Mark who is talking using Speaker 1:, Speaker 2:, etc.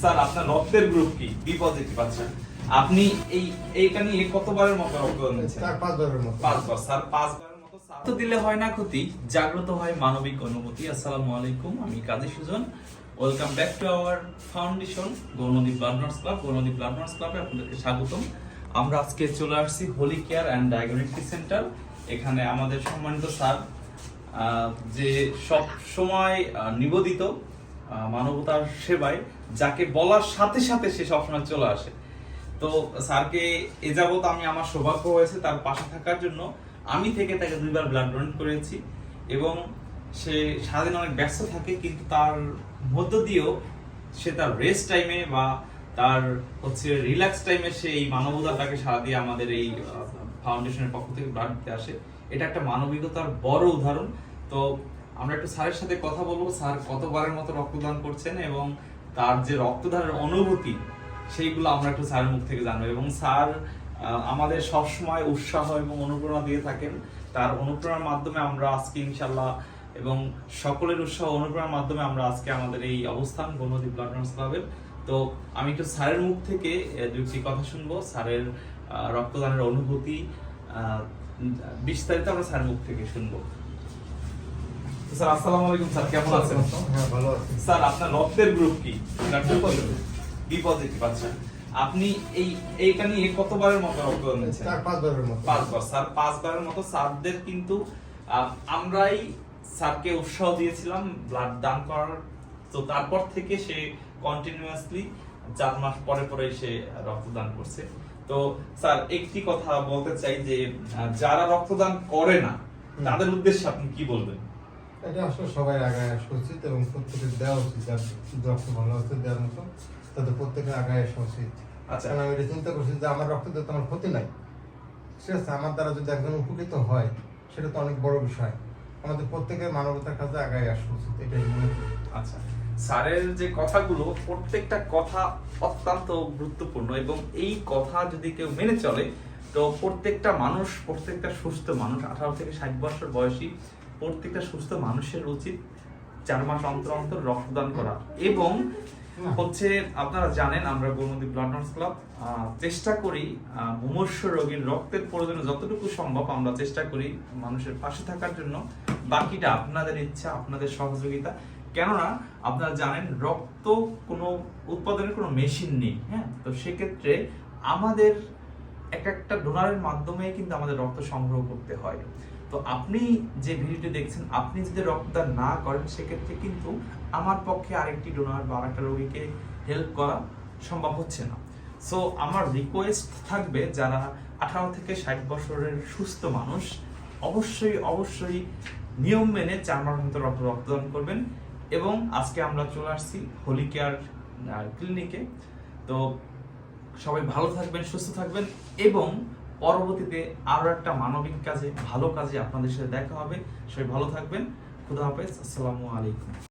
Speaker 1: Sir আপনার রক্তের group কি? বি পজিটিভ আচ্ছা। আপনি এই এইটা নিয়ে কতবারের মতো রক্তদান দিয়েছেন
Speaker 2: চার পাঁচ বারের মতো।
Speaker 1: পাঁচবার স্যার পাঁচবারের মতো স্যার- তো দিলে হয় না ক্ষতি জাগ্রত হয় মানবিক অনুভূতি। আসসালামু আলাইকুম আমি Kazi Sujon. Welcome back to our foundation club ক্লাবে আপনাদেরকে স্বাগতম। আমরা আজকে চলে আসছি Holy Care and Diagnostic Centre এখানে আমাদের সম্মানিত স্যার আহ, যে সব সময় আহ, নিবেদিত মানবতার সেবায়, যাকে বলার সাথে সাথে সে সবসময় চলে আসে। তো স্যারকে এ যাবৎ আমি আমার সৌভাগ্য হয়েছে, তার পাশে থাকার জন্য আমি থেকে তাকে দুইবার ব্লাড ডোনেট করেছি এবং সে সারাদিন অনেক ব্যস্ত থাকে, কিন্তু তার মধ্য দিয়েও সে তার রেস্ট টাইমে বা তার হচ্ছে রিল্যাক্স টাইমে সে এই মানবতাটাকে সারা দিয়ে আমাদের এই ফাউন্ডেশনের পক্ষ থেকে ব্লাড দিতে আসে। এটা একটা মানবিকতার বড় উদাহরণ। তো আমরা একটু স্যারের সাথে কথা বলব। স্যার কতবারের মতো রক্তদান করছেন এবং তার যে রক্তদানের অনুভূতি, সেইগুলো আমরা একটু স্যারের মুখ থেকে জানব এবং স্যার আমাদের সবসময় উৎসাহ এবং অনুপ্রেরণা দিয়ে থাকেন। তার অনুপ্রেরণার মাধ্যমে আমরা আজকে ইনশাল্লাহ এবং সকলের উৎসাহ অনুপ্রেরণার মাধ্যমে আমরা আজকে আমাদের এই অবস্থান ব্লাড নার্স ক্লাবের তো আমি একটু স্যারের মুখ থেকে দুটি কথা শুনব। স্যারের রক্তদানের অনুভূতি বিস্তারিত আমরা স্যারের মুখ থেকে শুনব। স্যার আসসালামু আলাইকুম স্যার কেমন আছেন?
Speaker 2: হ্যাঁ ভালো আছি।
Speaker 1: স্যার আপনার রক্তের গ্রুপ কি? বি পজিটিভ আচ্ছা। আপনি এই এইটা নিয়ে কতবারের মতো রক্তদান দিয়েছেন
Speaker 2: চার পাঁচ বারের মতো।
Speaker 1: পাঁচবার। স্যার পাঁচবারের মতো স্যারদের কিন্তু আমরাই স্যারকে উৎসাহ দিয়েছিলাম ব্লাড দান করার। তো তারপর থেকে সে কন্টিনিউয়াসলি চার মাস পরে পরে সে রক্তদান করছে। তো স্যার একটি কথা বলতে চাই যে যারা রক্তদান করে না তাদের উদ্দেশ্যে আপনি কি বলবেন?
Speaker 2: এটা আসলে সবাই আগায় আসা উচিত এবং প্রত্যেকের দেওয়া উচিত। যার রক্ত ভালো আছে দেওয়ার মতো তাদের প্রত্যেকের আগায় আসা উচিত।
Speaker 1: আচ্ছা।
Speaker 2: আমি এটা চিন্তা করছি যে আমার রক্ত দিতে আমার ক্ষতি নাই। ঠিক আছে আমার দ্বারা যদি একজন উপকৃত হয় সেটা তো অনেক বড় বিষয়। আমাদের প্রত্যেকের মানবতার কাছে আগায় আসা উচিত এটাই মনে
Speaker 1: আচ্ছা। স্যারের যে কথাগুলো প্রত্যেকটা কথা অত্যন্ত গুরুত্বপূর্ণ এবং এই কথা যদি কেউ মেনে চলে তো প্রত্যেকটা মানুষ প্রত্যেকটা সুস্থ মানুষ আঠারো থেকে ষাট বছর বয়সী প্রত্যেকটা সুস্থ মানুষের উচিত চার মাস অন্তর অন্তর রক্তদান করা। এবং হচ্ছে আপনারা জানেন আমরা গোমতী ব্লাড নার্স ক্লাব চেষ্টা করি মুমূর্ষ রোগীর রক্তের প্রয়োজনে যতটুকু সম্ভব আমরা চেষ্টা করি মানুষের পাশে থাকার জন্য। বাকিটা আপনাদের ইচ্ছা আপনাদের সহযোগিতা। কেননা আপনারা জানেন রক্ত কোনো উৎপাদনের কোনো মেশিন নেই হ্যাঁ? তো সেক্ষেত্রে আমাদের এক একটা ডোনারের মাধ্যমে কিন্তু আমাদের রক্ত সংগ্রহ করতে হয়। তো আপনি যে ভিডিওটি দেখছেন, আপনি যদি রক্তদান না করেন, সেক্ষেত্রে কিন্তু আমার পক্ষে আরেকটি ডোনার বা আরেকটা রোগীকে হেল্প করা সম্ভব হচ্ছে না। সো আমার রিকোয়েস্ট থাকবে যারা আঠারো থেকে ষাট বছরের সুস্থ মানুষ, অবশ্যই অবশ্যই নিয়ম মেনে চার মাস মতো রক্ত রক্তদান করবেন এবং আজকে আমরা চলে আসছি হোলি কেয়ার ক্লিনিকে তো সবাই ভালো থাকবেন, সুস্থ থাকবেন এবং পরবর্তীতে আরও একটা মানবিক কাজে, ভালো কাজে আপনাদের সাথে দেখা হবে। সবাই ভালো থাকবেন। খুদা হাফেজ। আসসালামু আলাইকুম।